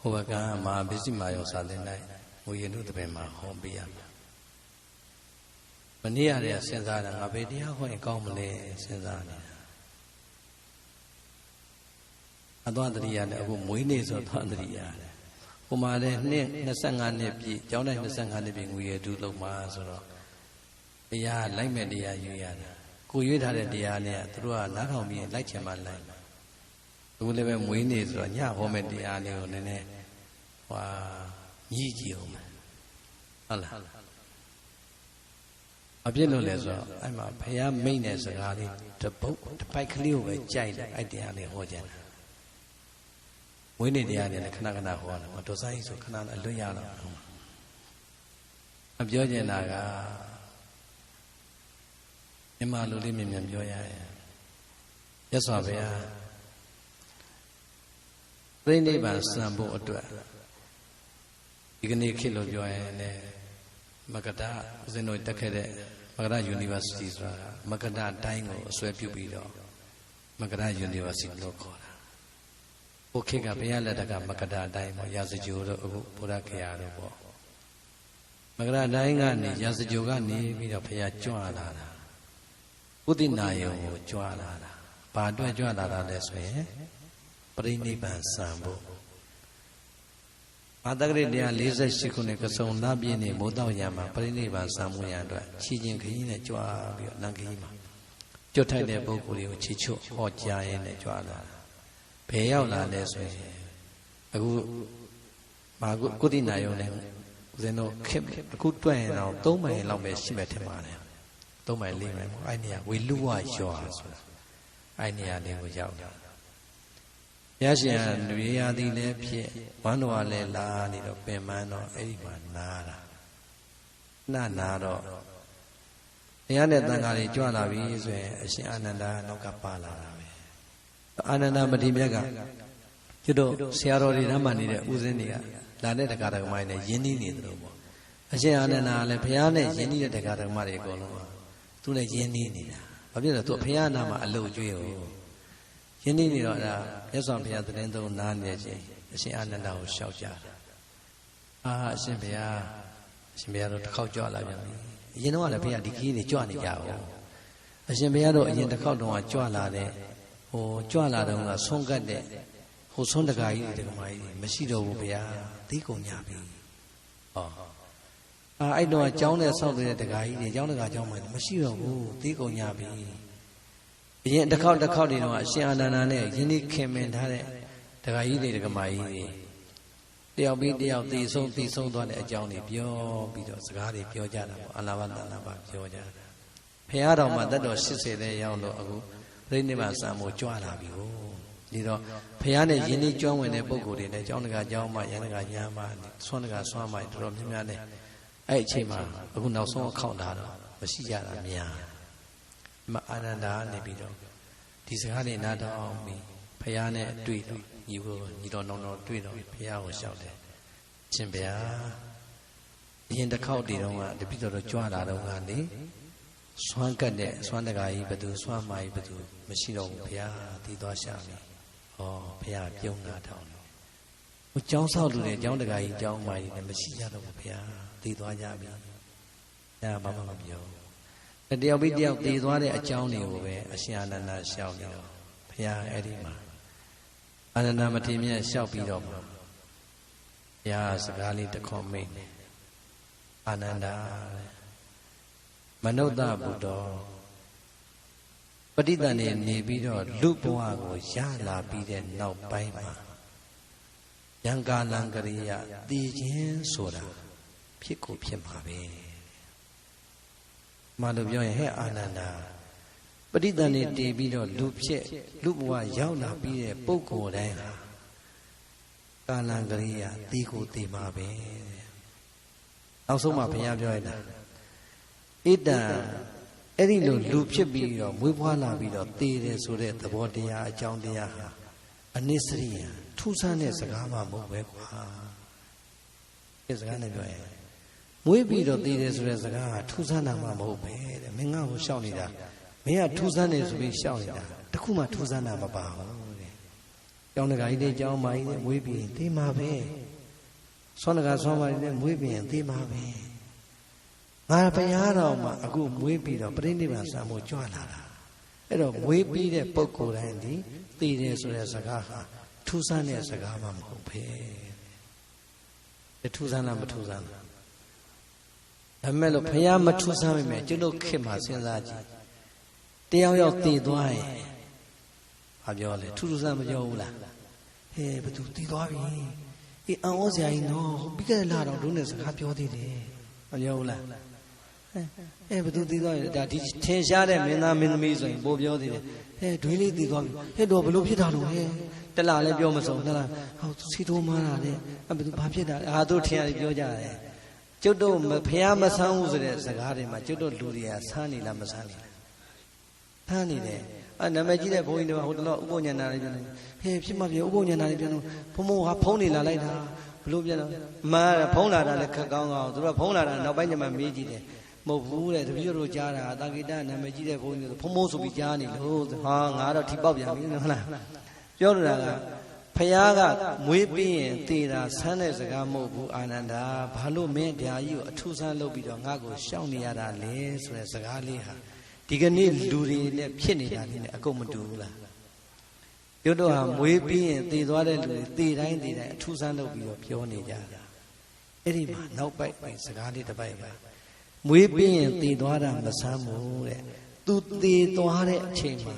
ဟိုဘကမဟာဗိစိမာယောစာသင်တိုင်းငွေရနုတပင်မှာဟောပေးရမယ်မနေ့ရတဲ့စဉ်းစားတာငါဘယ်တရားဟောရင်ကောင်းမလဲစဉ်းစားနေတာအသွားတရိယာနဲ့အခုမွေးနေ့ဆိုသွားတရိယာတယ်ဟိုမှာလည်းနှစ်25နှစ်ပြည့်ကျောင်းတိုင်း25နှစ်ပြည့်ငွေရတုလုံးမှာဆိုတော့တရားလိုက်မဲ့တရားယူရတာကိုရွေးထားတဲ့တရားနဲ့သူတို့ကနားထောင်ပြီးလိုက်ချင်မှလိုက် အခုလည်းပဲမွေးနေ့ဆိုတော့ညဟောမဲ့တရားလေးကိုနည်းနည်းဟွာညှိကြည့်အောင်ဟုတ်လားအပြစ်လို့လဲဆိုတော့အဲ့မှာဘုရားမိန့်တဲ့စကားလေးတပုတ်တပိုက်ကလေးကိုပဲကြိုက်တယ်အဲ့တရားလေးဟောကြတယ်ဝိနည်းတရားတွေလည်းခဏခဏဟောတာမတော်စားကြီးဆိုခဏအလွတ်ရတော့အပြောကျင်တာကမြန်မာလူလေးမြင်မြန်ပြောရရင်ရသော်ဘုရား သိနိဗ္ဗာန်စံဖို့အတွက်ဒီကနေ့ခေတ်လို့ပြောရင်လည်းမကတဦးဇင်းတို့တက်ခဲ့တဲ့မကတ University ဆိုတာမကတတိုင်းကိုအစွဲပြုပြီးတော့မကတ University လို့ခေါ်တာ။ဟိုခေတ်ကဘုရားလက်ထက်ကမကတတိုင်းပေါ့ရာဇဂျိုတို့အခုဘုရားခေယာတို့ပေါ့မကတတိုင်းကနေရာဇဂျိုကနေပြီးတော့ဘုရားကြွလာတာဥဒိနာယုံကိုကြွလာတာ။ဘာအတွက်ကြွလာတာလဲဆိုရင် ပရိနိဗ္ဗာန်စံဖို့အာတဂရိ148ခုနှစ်ကစုံလပြည့်နေမိုးတော့ရမှာပရိနိဗ္ဗာန်စံမှုရန်အတွက်ခြေချင်းခရီးနဲ့ကြွားပြီးတော့လမ်းခရီးမှာကျွတ်ထိုက်တဲ့ပုဂ္ဂိုလ်တွေကိုခြေချွတ်ဟောကြားရင်းနဲ့ကြွားလာတာဘယ်ရောက်လာလဲဆိုရင်အခုမာကုတိနာယုံနဲ့ဦးဇင်းတို့ခက်အခုတွက်ရင်တော့၃မိုင်လောက်ပဲရှိမယ်ထင်ပါတယ်၃မိုင်၄မိုင်ပေါ့အဲ့နေရာဝေလူဝရွာဆိုတာအဲ့နေရာလေးကိုရောက်လာ ဘုရားရှင်ကလူရသည်လည်းဖြစ်ဝမ်းတော်လည်းလာနေတော့ပင်မန်းတော့အဲ့ဒီမှာနားတာနာနာတော့ဘုရားနဲ့တန်ခါတွေကြွလာပြီဆိုရင်အရှင်အာနန္ဒာနောက်ကပါလာတာပဲအာနန္ဒာမတိမြတ်ကကျွတ်တော့ဆရာတော်တွေတမ်းမှနေတဲ့ဥစဉ်တွေကလာတဲ့တရားဓမ္မတွေနဲ့ယဉ်နီးနေတယ်လို့ပေါ့အရှင်အာနန္ဒာကလည်းဘုရားနဲ့ယဉ်နီးတဲ့တရားဓမ္မတွေအကုန်လုံးသူနဲ့ယဉ်နီးနေတာဘာဖြစ်လဲသူဘုရားနာမှာအလုတ်ကျွေးဟုတ် ယင်းနေနေတော့အဲ့ဒါမြတ်စွာဘုရားသတင်းသုံးနားနေခြင်းအရှင်အာနန္ဒာကိုလျှောက်ကြတာအာအရှင်ဘုရားအရှင်ဘုရားတို့တစ်ခေါက်ကြွလာပြန်ပြီအရင်တော့လည်းဘုရားဒီခီးတွေကြွနေကြအောင်အရှင်ဘုရားတို့အရင်တစ်ခေါက်တုန်းကကြွလာတဲ့ဟိုကြွလာတော့ကဆုံးကတ်တဲ့ဟိုဆုံးတကာကြီးတွေတကမာကြီးမရှိတော့ဘူးဘုရားသိကုန်ကြပြီဟောအာအဲ့တော့ကျောင်းနဲ့ဆောက်တဲ့တကာကြီးတွေကျောင်းတကာကျောင်းမှမရှိတော့ဘူးသိကုန်ကြပြီအ ရင်တစ်ခေါက်တစ်ခေါက်တွေတော့အရှင်အာနန္ဒာနဲ့ယင်းဒီခင်မင်ထားတဲ့ဒကာကြီးတွေဒကာမကြီးတွေတယောက်ပြီးတယောက်တည်ဆုံးတည်ဆုံးသွားတဲ့အကြောင်းတွေပြောပြီးတော့စကားတွေပြောကြတာပေါ့အလာဘတလာဘပြောကြတာဖះတော်မှာတတ်တော်80တဲ့ရောက်လို့အခုပြိဋိဘစံမို့ကြွလာပြီဟိုဒီတော့ဖះနဲ့ယင်းဒီကျွမ်းဝင်တဲ့ပုံကိုယ်တွေနဲ့ကျောင်းတကာကျောင်းမှရန်တကာညာမှဆွမ်းတကာဆွမ်းမှတော်တော်များများနဲ့အဲ့အချိန်မှာအခုနောက်ဆုံးအခေါက်လာတော့မရှိကြတာများ မအာနန္ဒာနေပြီးတော့ဒီစကားလေးနားတော့အောင်ပြီးဖះနဲ့တွေ့တော့ညီကိုညီတော်နောင်တော်တွေ့တော့ဖះကိုလျှောက်တယ်ရှင်ဗျာအရင်တစ်ခေါက်တည်းတော့ကတပိတော်တော့ကြွလာတော့ကနေဆွမ်းကတ်တဲ့ဆွမ်းတကာကြီးဘသူဆွမ်းမာကြီးဘသူမရှိတော့ဘူးဘုရားတည်သွားရှာပြီ။ဩဘုရားပြုံးတာတောင်းတယ်။ဟိုကျောင်းဆောက်လူတွေကျောင်းတကာကြီးကျောင်းမာကြီးလည်းမရှိကြတော့ဘူးဘုရားတည်သွားကြပြီ။အဲဘာမှမပြောဘူး တယောက်ပြီးတယောက်တည်သွားတဲ့အကြောင်းတွေကိုပဲအရှင်အာနန္ဒာရှောက်နေတော့ဘုရားအဲ့ဒီမှာအာနန္ဒာမထေရမြတ်ရှောက်ပြီးတော့ဘုရားစကားလေးတစ်ခေါက်မိတ်နေအာနန္ဒာမနုဿဘုဒ္ဓပဋိသန္ဓေနေပြီးတော့လူဘဝကိုရလာပြီးတဲ့နောက်ပိုင်းမှာယံကာလံကရိယတည်ခြင်းဆိုတာဖြစ်ကိုဖြစ်မှာပဲ မှန်လို့ပြောရင်ဟဲ့အာနန္ဒာပဋိသန္ဓေတည်ပြီးတော့လူဖြစ်လူဘဝရောက်လာပြီးတဲ့ပုဂ္ဂိုလ်တိုင်းဟာကာလံကရိယာတီကိုတည်မှာပဲနောက်ဆုံးမှဘုရားပြောရတာဣတံအဲ့ဒီလိုလူဖြစ်ပြီးတော့မွေးဖွားလာပြီးတော့တည်တယ်ဆိုတဲ့သဘောတရားအကြောင်းတရားဟာအနစ္စရိယထူးဆန်းတဲ့စကားမှမဟုတ်ပဲကွာဒီစကားနဲ့ပြောရင် မွေးပြီးတော့တည်တယ်ဆိုတဲ့စကားကထူးဆန်းတာမှမဟုတ်ပဲတဲ့မင်းငါ့ကိုရှောက်နေတာမင်းကထူးဆန်းတယ်ဆိုပြီးရှောက်နေတာတခုမှထူးဆန်းတာမပါဘူးတဲ့ကျောင်းတကာကြီးတွေကျောင်းမာကြီးတွေမွေးပြီးရင်သိမှာပဲဆွမ်းတကာဆွမ်းမာကြီးတွေမွေးပြီးရင်သိမှာပဲငါဘုရားတော်မှာအခုမွေးပြီးတော့ပြိဋိဘံစံမှုကြွလာတာအဲ့တော့မွေးပြီးတဲ့ပုဂ္ဂိုလ်တိုင်းဒီသိတယ်ဆိုတဲ့စကားဟာထူးဆန်းတဲ့စကားမှမဟုတ်ပဲထူးဆန်းလားမထူးဆန်းလား ဒါမဲ့လို့ဘုရားမထူးဆန်းမိမယ်ကျွတ်တို့ခင်မှာစဉ်းစားကြည့်တယောက်ယောက်တည်သွားရင်ဘာပြောလဲထူးထူးဆန်းမပြောဘူးလားဟဲ့ဘသူတည်သွားပြီအေးအံ့ဩစရာကြီးနော်ပြီးခဲ့တဲ့လတော့ဒုနဲ့စကားပြောသေးတယ်မပြောဘူးလားအဲဘသူတည်သွားရင်ဒါဒီထင်ရှားတဲ့မင်းသားမင်းသမီးဆိုရင်ပိုပြောသေးတယ်ဟဲ့ဒွေးလေးတည်သွားပြီဟဲ့တော့ဘလို့ဖြစ်တာလို့ဟဲ့တလားလည်းပြောမစုံတလားဟောစီတိုးမားတာလေအဲဘသူဘာဖြစ်တာလဲအာတို့ထင်ရတယ်ပြောကြတယ် ကျွတ်တို့ဖះမဆန်းဘူးဆိုတဲ့စကားတွေမှာကျွတ်တို့လူတွေကဆန်းနေလားမဆန်းနေလားဆန်းနေတယ်အဲနာမည်ကြီးတဲ့ဘုန်းကြီးတွေဟိုတလောဥပ္ပညဏလေးပြန်တယ်ဟဲ့ဖြစ်မှပြဥပ္ပညဏလေးပြန်တော့ဘုံဘုံကဖုံးနေလာလိုက်တာဘလို့ပြန်တော့မာဖုံးလာတာလည်းခက်ကောင်းကောင်းသူတို့ဖုံးလာတာနောက်ပိုင်းကျမှမေးကြည့်တယ်မဟုတ်ဘူးတဲ့တပည့်တို့ကြားတာတာဂိတနာမည်ကြီးတဲ့ဘုန်းကြီးတွေဖုံဖုံဆိုပြီးကြားနေလို့ဟာငါတော့ထိပေါက်ပြန်ပြီဟုတ်လားပြောလို့တာက ဖះကမွေးပြီးရင်တေတာဆန်းတဲ့စကားမဟုတ်ဘူးအာနန္ဒာဘာလို့မင်းဓာကြီးကိုအထူးဆန်းလုပ်ပြီးတော့ငါ့ကိုရှောင်နေရတာလဲဆိုတဲ့စကားလေးဟာဒီကနေ့လူတွေနဲ့ဖြစ်နေတာလေးနဲ့အကုန်မတူဘူးလားကျွတ်တော့ဟာမွေးပြီးရင်တေသွားတဲ့လူတွေတေတိုင်းတေတိုင်းအထူးဆန်းလုပ်ပြီးတော့ပြောနေကြတာအဲ့ဒီမှာနောက်ပိုက်ပိုက်စကားလေးတစ်ပိုက်ကမွေးပြီးရင်တေသွားတာမဆန်းဘူးတဲ့သူတေသွားတဲ့အချိန်မှာ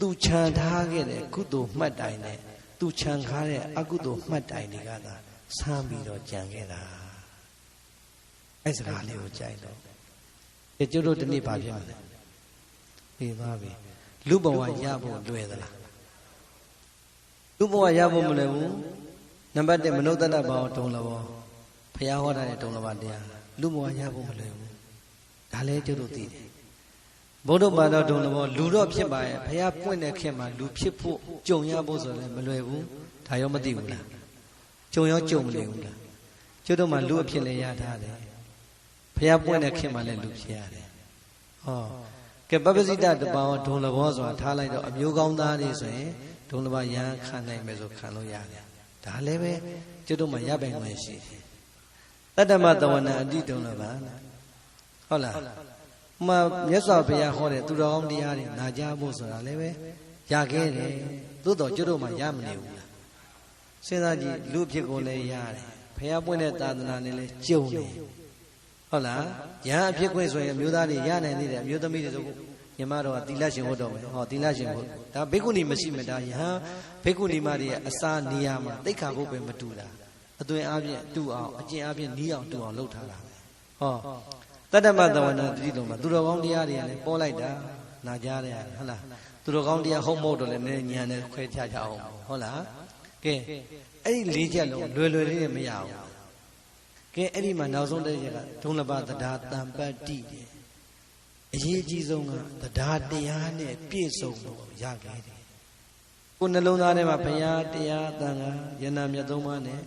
သူခြံထားခဲ့တဲ့ကုသိုလ်မှတ်တိုင်နဲ့ သူခြံခါတဲ့အကုသိုလ်မှတ်တိုင်တွေကသာဆမ်းပြီးတော့ကြံခဲ့တာအဲ့စကားလေးကိုကြိုက်တော့ဒီကျတို့ဒီနေ့ဘာဖြစ်မလဲသိသွားပြီလူဘဝရဖို့လွယ်သလားလူဘဝရဖို့မလွယ်ဘူးနံပါတ်1မနုဿတ္တဘောဒုံလဘောဘုရားဟောတာတဲ့ဒုံလဘတရားလူဘဝရဖို့မလွယ်ဘူးဒါလည်းကျတို့သိတယ် ဘုဒ္ဓဘာသာတုံတော့လူတော့ဖြစ်ပါရဲ့ဘုရားပွင့်တဲ့ခင်မှာလူဖြစ်ဖို့ကြုံရဖို့ဆိုလည်းမလွယ်ဘူးဒါရောမသိဘူးလားကြုံရောကြုံမနေဘူးလားကျွတ်တော့မှလူအဖြစ်လည်းရထားတယ်ဘုရားပွင့်တဲ့ခင်မှာလည်းလူဖြစ်ရတယ်ဟောကဲပပစိတတပောင်းဒုံလဘောဆိုတာထားလိုက်တော့အမျိုးကောင်းသားတွေဆိုရင်ဒုံလဘရန်ခံနိုင်မယ်ဆိုခံလို့ရတယ်ဒါလည်းပဲကျွတ်တော့မှရပိုင်ခွင့်ရှိတယ်တတ္တမတဝနာအတိဒုံလဘဟုတ်လား မှမြတ်စွာဘုရားဟောတဲ့သူတော်ကောင်းတရားတွေနာကြားဖို့ဆိုတာလည်းပဲရခဲ့တယ်သို့တော်ကျွတ်တို့မှရမနေဘူးလားစဉ်းစားကြည့်လူဖြစ်ကိုလည်းရတယ်ဘုရားပွင့်တဲ့သာသနာနဲ့လည်းကြုံတယ်ဟုတ်လားရဟန်းအဖြစ်ခွင့်ဆိုရင်မျိုးသားတွေရနိုင်သေးတယ်အမျိုးသမီးတွေဆိုညီမတော်ကသီလရှင်ဟုတ်တော့မယ်ဟောသီလရှင်ဟုတ်ဒါဘိက္ခုနီမရှိမတာယဟန်ဘိက္ခုနီမတွေရဲ့အစာနေရာမှာတိတ်ခါဖို့ပဲမတူတာအသွင်အပြင်တူအောင်အကျင့်အပြင်နီးအောင်တူအောင်လုပ်ထားတာဟော တတ္တမသဝနာတိလုံးမှာသူတော်ကောင်းတရားတွေလည်းပေါ်လိုက်တာနာကြားတယ်ဟုတ်လားသူတော်ကောင်းတရားဟုတ်မဟုတ်တော့လည်းနည်းညံတယ်ခွဲခြားကြအောင်ဟုတ်လားကဲအဲ့ဒီလေးချက်လုံးလွယ်လွယ်လေးမရဘူးကဲအဲ့ဒီမှာနောက်ဆုံးတစ်ချက်ကဒုံလဘသဒ္ဒါတံပတ္တိတယ်အရေးအကြီးဆုံးကသဒ္ဒါတရားနဲ့ပြည့်စုံလို့ရခဲ့တယ်ကိုယ်နှလုံးသားထဲမှာဘုရားတရားတန်ခါယန္နာမြတ်သုံးပါးနဲ့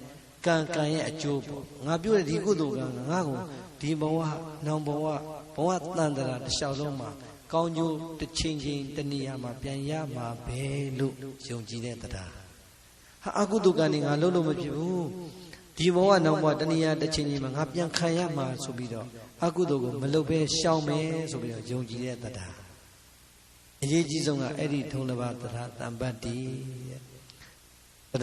ကံကံရဲ့အကျိုးပေါ့ငါပြောတဲ့ဒီကုသိုလ်ကငါ့ကို ဒီဘဝနောင်ဘဝဘဝတန်တရာတစ်လျှောက်လုံးမှာကောင်းကျိုးတစ်ချိန်ချိန်တဏှာမှာပြန်ရမှာပဲလို့ယုံကြည်တဲ့တရားဟာအကုသိုလ်ကံနေငါလုံးလို့မဖြစ်ဘူးဒီဘဝနောင်ဘဝတဏှာတစ်ချိန်ချိန်မှာငါပြန်ခံရမှာဆိုပြီးတော့အကုသိုလ်ကိုမလုပ်ဘဲရှောင်မယ်ဆိုပြီးတော့ယုံကြည်တဲ့တရားအရေးကြီးဆုံးကအဲ့ဒီထုံးတစ်ပါးတရားတံပတ္တိ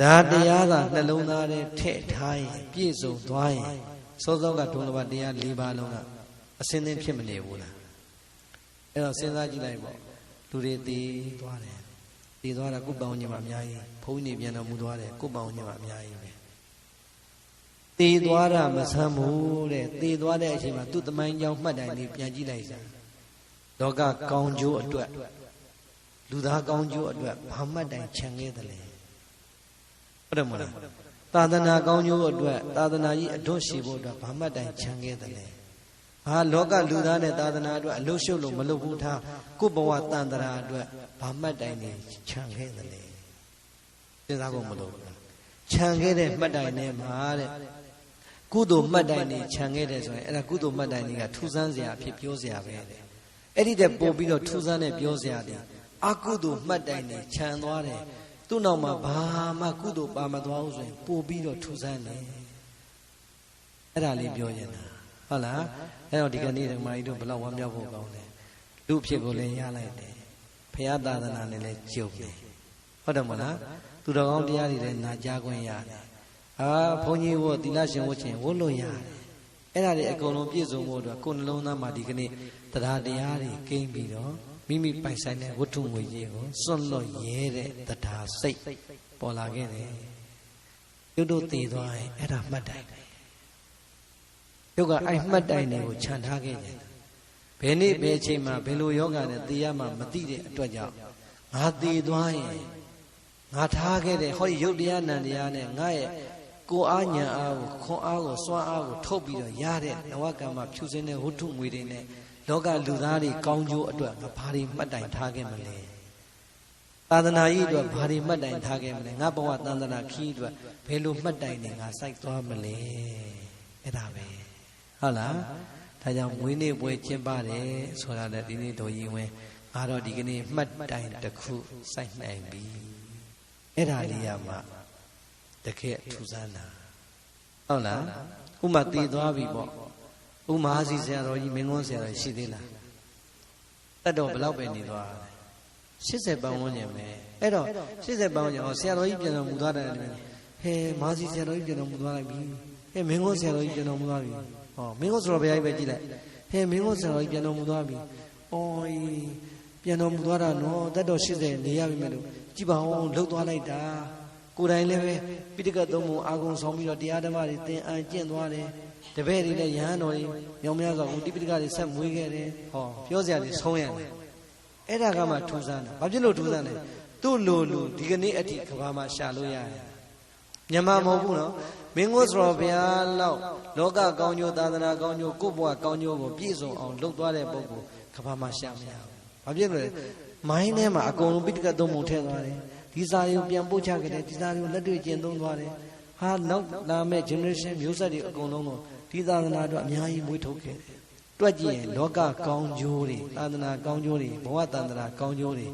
တရားတရားသာနှလုံးသားထဲထည့်ထားရင်ပြည့်စုံသွားရင် စောစောကဒုံလဘတရား၄ပါးလုံးကအစင်းသင်းဖြစ်မနေဘူးလားအဲ့တော့စဉ်းစားကြည့်လိုက်ပေါ့လူတွေတည်သွားတယ်တည်သွားတာကုပ္ပောင်းညမှာအများကြီးဘုန်းကြီးနေပြန်တော်မူသွားတယ်ကုပ္ပောင်းညမှာအများကြီးပဲတည်သွားတာမဆမ်းဘူးတဲ့တည်သွားတဲ့အချိန်မှာသူ့တမိုင်းကြောင်းမှတ်တိုင်လေးပြန်ကြည့်လိုက်စမ်းလောကကောင်းကျိုးအတွက်လူသားကောင်းကျိုးအတွက်ဘာမှတ်တိုင်ခြံခဲ့တယ်လေဟုတ်တယ်မလား သာသနာကောင်းကျိုးအတွက်သာသနာကြီးအထွတ်ရှိဖို့အတွက်ဘာမှတိုင်ခြံခဲ့တယ်လဲဘာလောကလူသားနဲ့သာသနာအတွက်အလုရှုပ်လို့မလုပ်ဘူးထားကိုဘဝတန်တရာအတွက်ဘာမှတိုင်နေခြံခဲ့တယ်လဲစဉ်းစားဖို့မလိုဘူးခြံခဲ့တဲ့မှတ်တိုင်နဲ့မှာတဲ့ကုသိုလ်မှတ်တိုင်နေခြံခဲ့တယ်ဆိုရင်အဲ့ဒါကုသိုလ်မှတ်တိုင်တွေကထူးဆန်းစရာအဖြစ်ပြောစရာပဲတဲ့အဲ့ဒီတဲ့ပို့ပြီးတော့ထူးဆန်းတဲ့ပြောစရာတွေအကုသိုလ်မှတ်တိုင်နေခြံသွားတယ် သူသူ့နောက်မှာဘာမှကုသိုလ်ပါမသွားဘူးဆိုရင်ပို့ပြီးတော့ထူဆန်းတယ်အဲ့ဒါလေးပြောရင်တာဟုတ်လားအဲ့တော့ဒီကနေ့ဓမ္မကြီးတို့ဘယ်လောက်ဝမ်းမြောက်ဖို့ကောင်းလဲလူဖြစ်ကိုလည်းရလိုက်တယ်ဖရာသာသနာနဲ့လည်းကြုံတယ်ဟုတ်တယ်မလားသူတော်ကောင်းတရားတွေလည်းနာကြားခွင့်ရတယ်အာဘုန်းကြီးဝတ်သီလရှင်ဝတ်ခြင်းဝတ်လို့ရတယ်အဲ့ဒါတွေအကုန်လုံးပြည့်စုံဖို့အတွက်ကိုယ်နှလုံးသားမှာဒီကနေ့တရားတရားတွေကိန်းပြီးတော့ မိမိပိုင်ဆိုင်တဲ့ဝတ္ထုငွေကြီးကိုစွန့်လွတ်ရဲတဲ့တရားစိတ်ပေါ်လာခဲ့တယ်ရုပ်တို့တည်သွားရင်အဲ့ဒါမှတ်တိုင်ရုပ်ကအဲ့မှတ်တိုင်တွေကိုခြံထားခဲ့တယ်ဘယ်နေ့ဘယ်အချိန်မှာဘယ်လိုယောဂနဲ့တည်ရမှမသိတဲ့အတွက်ကြောင့်ငါတည်သွားရင်ငါထားခဲ့တဲ့ဟောဒီရုပ်တရားနံတရားနဲ့ငါရဲ့ကိုအားညာအားကိုခွန်အားကိုစွမ်းအားကိုထုတ်ပြီးတော့ရတဲ့နဝကမ္မဖြူစင်းတဲ့ဝတ္ထုငွေတွေနဲ့ လောကလူသားတွေကောင်းကျိုးအတွက်ငါဘာတွေမှတ်တိုင်ထားခဲ့မလဲသာသနာကြီးအတွက်ဘာတွေမှတ်တိုင်ထားခဲ့မလဲငါဘဝသန္တနာခီးအတွက်ဘယ်လိုမှတ်တိုင်နေငါစိုက်သွားမလဲအဲ့ဒါပဲဟုတ်လားဒါကြောင့်မွေးနေ့ပွဲကျင်းပါတယ်ဆိုတာလည်းဒီနေ့တော်ရင်ဝင်ငါတော့ဒီကနေ့မှတ်တိုင်တစ်ခုစိုက်နိုင်ပြီအဲ့ဒါလေးရမှတကယ်ထူဆန်းတာဟုတ်လားဥမာတည်သွားပြီပေါ့ ဥမာစီဆရာတော်ကြီးမင်းကွန်းဆရာတော်ရှိသေးလားတတ်တော့ဘလောက်ပဲနေသွား80ပန်းဝန်းကျင်ပဲအဲ့တော့80ပန်းဝန်းကျင်ဟောဆရာတော်ကြီးပြန်တော်မူသွားတယ်ဟဲမာစီဆရာတော်ကြီးပြန်တော်မူသွားလိုက်ပြီဟဲမင်းကွန်းဆရာတော်ကြီးပြန်တော်မူသွားပြီဟောမင်းကွန်းဆိုတော့ဘယ်ကြီးပဲကြည့်လိုက်ဟဲမင်းကွန်းဆရာတော်ကြီးပြန်တော်မူသွားပြီအော်ပြန်တော်မူသွားတာနော်တတ်တော့80နေရပြီမဲ့လို့ကြည်ပါအောင်လှုပ်သွားလိုက်တာကိုယ်တိုင်လည်းပဲပိဋကတ်သုံးပုံအာဂုံဆောင်ပြီးတော့တရားဓမ္မတွေသင်အံကျင့်သွားတယ် တပည့်တွေလည်းယဟန်တော်တွေမြောင်များစွာကိုတိပိဋကတွေဆက်မွေးခဲ့တယ်ဟောပြောစရာတွေဆုံးရတယ်အဲ့ဒါကမှထူးဆန်းတာဘာဖြစ်လို့ထူးဆန်းလဲသူ့လိုလူဒီကနေ့အထိကဘာမှရှာလို့ရတယ်မြန်မာမဟုတ်ဘူးနော်မင်းကိုစတော်ဘုရားလောက်လောကကောင်းကျိုးသာသနာကောင်းကျိုးကိုယ့်ဘဝကောင်းကျိုးကိုပြည့်စုံအောင်လုပ်သွားတဲ့ပုဂ္ဂိုလ်ကဘာမှရှာမရဘူးဘာဖြစ်လို့လဲမိုင်းထဲမှာအကုန်လုံးပိဋကတ်သုံးပုံထည့်သွားတယ်ဒီစာတွေကိုပြန်ပို့ချခဲ့တယ်ဒီစာတွေကိုလက်တွေ့ကျင့်သုံးသွားတယ်ဟာနောက်လာမဲ့ generation မျိုးဆက်တွေအကုန်လုံးတော့ ဒီသာသနာအတွက်အများကြီးမွေးထုတ်ခဲ့တယ်တွက်ကြည့်ရင်လောကကောင်းကျိုးတွေသာသနာကောင်းကျိုးတွေဘဝတန္တရာကောင်းကျိုးတွေ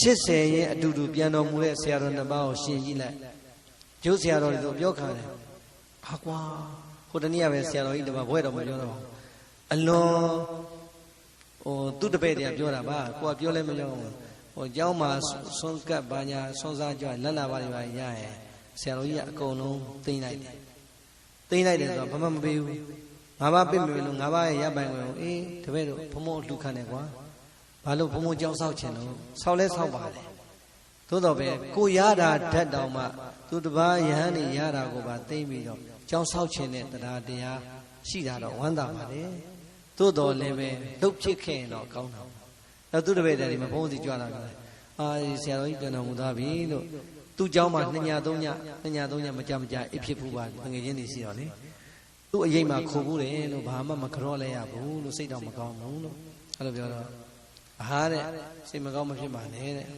80ရဲ့အတူတူပြန်တော်မူတဲ့ဆရာတော်နှစ်ပါးကိုရှင်းကြည့်လိုက်ကျိုးဆရာတော်တွေဆိုပြောခံတယ်ဟာကွာဟိုတနေ့ကပဲဆရာတော်ကြီးတပါးဘွဲတော်မပြောတော့ပါဘူးအလွန်ဟိုသူ့တပည့်တွေကပြောတာပါကိုကပြောလဲမပြောဘူးဟိုเจ้าမှာဆွန်းကပ်ပါညာဆွန်းစားကြွလက်လာပါတွေပါရရင်ဆရာတော်ကြီးကအကုန်လုံးသိမ့်လိုက်တယ် သိမ့်လိုက်တယ်ဆိုတော့ဘာမှမပေးဘူးငါးပါးပြစ်မယ်လို့ငါးပါးရဲ့ရပ်ပိုင်ကိုအေးတပည့်တို့ဘုံဘုံလှူခံတယ်ကွာဘာလို့ဘုံဘုံကြောင်းဆောက်ချင်လို့ဆောက်လဲဆောက်ပါတယ်သို့တော့ပဲကိုရတာဓာတ်တောင်မှ သူတပားယဟန်နေရတာကိုပါသိမ့်ပြီးတော့ကြောင်းဆောက်ခြင်းတဲ့တရားတရားရှိတာတော့ဝမ်းသာပါတယ်သို့တော်လည်းပဲလှုပ်ဖြစ်ခဲ့ရင်တော့ကောင်းတာအဲသူတပည့်တွေမဘုံစီကြွလာတယ်အာဆရာတော်ကြီးပြန်တော်မူသွားပြီလို့ သူ့เจ้าမှာနှစ်ညသုံးညနှစ်ညသုံးညမကြမကြအိပ်ဖြစ်ဘူးပါငွေချင်းတွေရှိတော့လေသူ့အရေးမှာခုဘူးတယ်လို့ဘာမှမကြော့လဲရဘူးလို့စိတ်တော့မကောင်းဘူးလို့အဲ့လိုပြောတော့အားတဲ့စိတ်မကောင်းမဖြစ်ပါနဲ့တဲ့